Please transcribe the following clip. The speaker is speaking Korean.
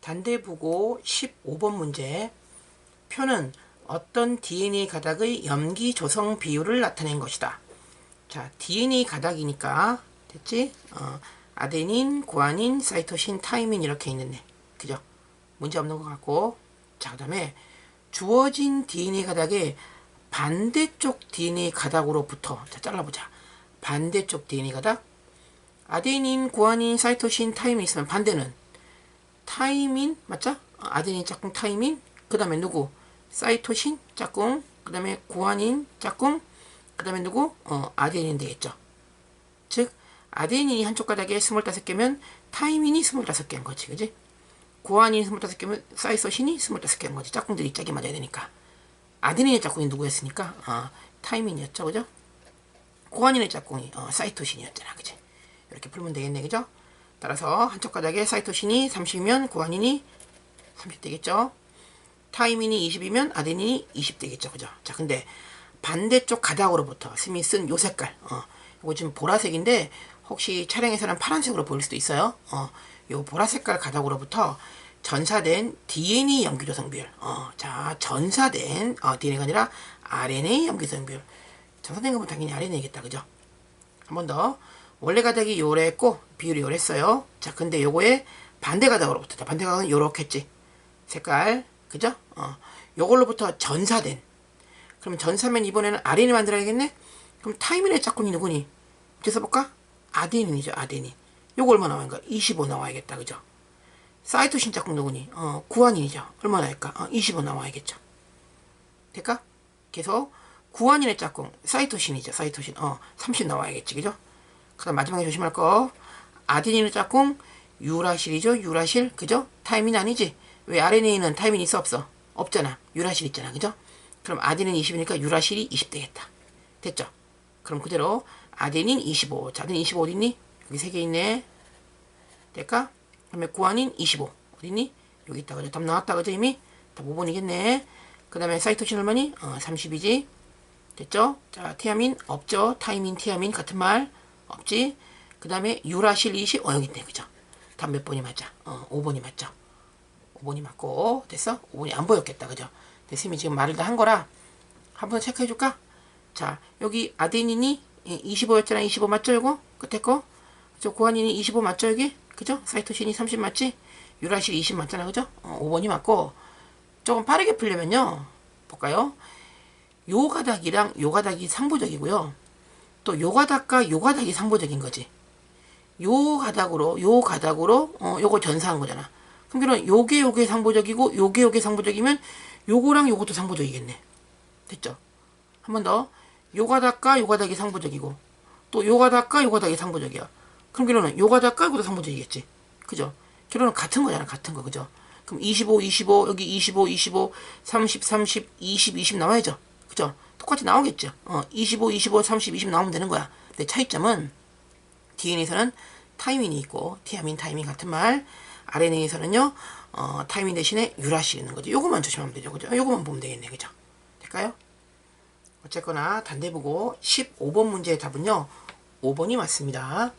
단대부고 15번 문제. 표는 어떤 DNA 가닥의 염기 조성 비율을 나타낸 것이다. 자, DNA 가닥이니까 됐지? 어, 아데닌, 구아닌, 사이토신, 타이민 이렇게 있는데, 그죠? 문제 없는 것 같고, 자, 그 다음에 주어진 DNA 가닥의 반대쪽 DNA 가닥으로부터 자 잘라보자. 반대쪽 DNA 가닥 아데닌, 구아닌, 사이토신, 타이민 있으면 반대는 타이민 맞죠? 아데닌 짝꿍 타이민 그 다음에 누구? 사이토신 짝꿍 그 다음에 구아닌 짝꿍 그 다음에 누구? 어, 아데닌 되겠죠. 즉 아데닌이 한쪽 가닥에 25개면 타이민이 25개인 거지 그지? 구아닌이 25개면 사이토신이 25개인 거지 짝꿍들이 짝이 맞아야 되니까 아데닌의 짝꿍이 누구였으니까? 어, 타이민이었죠 그죠? 구아닌의 짝꿍이 어, 사이토신이었잖아 그지? 이렇게 풀면 되겠네 그죠? 따라서 한쪽 가닥에 사이토신이 30이면 구아닌이 30 되겠죠? 타이민이 20이면 아데닌이 20 되겠죠. 그죠? 자, 근데 반대쪽 가닥으로부터 스미스는 요 색깔. 어, 이거 지금 보라색인데 혹시 촬영에서는 파란색으로 보일 수도 있어요. 어, 요 보라색깔 가닥으로부터 전사된 DNA 염기조 성 비율. 어, 자, 전사된 어, DNA가 아니라 RNA 염기조 성 비율. 전사된 거면 당연히 RNA겠다. 그죠? 한 번 더. 원래 가닥이 요랬고 비율이 요랬어요. 자, 근데 요거의 반대 가닥으로부터 자, 반대 가닥은 요렇게 했지. 색깔. 그죠? 어. 요걸로부터 전사된. 그럼 전사면 이번에는 아데닌 만들어야겠네? 그럼 타이민의 짝꿍이 누구니? 그래서 볼까? 아데닌이죠, 아데닌. 요거 얼마 나와야겠까? 25 나와야겠다, 그죠? 사이토신 짝꿍 누구니? 어, 구아닌이죠. 얼마 나올까? 어, 25 나와야겠죠. 될까? 계속 구아닌의 짝꿍, 사이토신이죠, 사이토신. 어, 30 나와야겠지, 그죠? 그 다음 마지막에 조심할 거. 아데닌의 짝꿍, 유라실이죠, 유라실. 그죠? 타이민 아니지? 왜 RNA는 타이밍 있어 없어? 없잖아. 유라실 있잖아. 그죠? 그럼 아데닌 20이니까 유라실이 20 되겠다. 됐죠? 그럼 그대로 아데닌 25. 자, 아데닌 25 어딨니? 여기 3개 있네. 될까? 그다음에 구아닌 25. 어딨니? 여기 있다. 그죠? 답 나왔다. 그죠? 이미? 답 5번이겠네. 그 다음에 사이토신 얼마니? 어, 30이지. 됐죠? 자, 티아민 없죠? 타이민, 티아민 같은 말 없지? 그 다음에 유라실 20. 어, 여기 있네. 그죠? 답 몇 번이 맞아? 어, 5번이 맞죠? 5번이 맞고 됐어? 5번이 안 보였겠다 그죠? 쌤이 지금 말을 다 한 거라 한번 체크해 줄까? 자 여기 아데닌이 25였잖아 25 맞죠 이거? 끝에 거? 저 고아닌이 25 맞죠 여기? 그죠? 사이토신이 30 맞지? 유라실 20 맞잖아 그죠? 어, 5번이 맞고 조금 빠르게 풀려면요 볼까요? 요 가닥이랑 요 가닥이 상보적이고요 또 요 가닥과 요 가닥이 상보적인 거지 요 가닥으로 요 가닥으로 어 요거 전사한 거잖아 그러면 요게 요게 상보적이고 요게 요게 상보적이면 요거랑 요것도 상보적이겠네. 됐죠? 한 번 더. 요 가닥과 요 가닥이 상보적이고 또 요 가닥과 요 가닥이 상보적이야. 그럼 결론은 요 가닥과 요것도 상보적이겠지. 그죠? 결론은 같은 거잖아. 같은 거. 그죠? 그럼 25, 25, 여기 25, 25, 30, 30, 20, 20 나와야죠. 그죠? 똑같이 나오겠죠. 어, 25, 25, 30, 20 나오면 되는 거야. 근데 차이점은 DNA에서는 타이밍이 있고 티아민, 타이밍 같은 말 RNA에서는요, 어, 타이밍 대신에 유라실이 있는 거죠. 요것만 조심하면 되죠. 그죠? 요것만 보면 되겠네. 그죠? 될까요? 어쨌거나 단대 보고 15번 문제의 답은요, 5번이 맞습니다.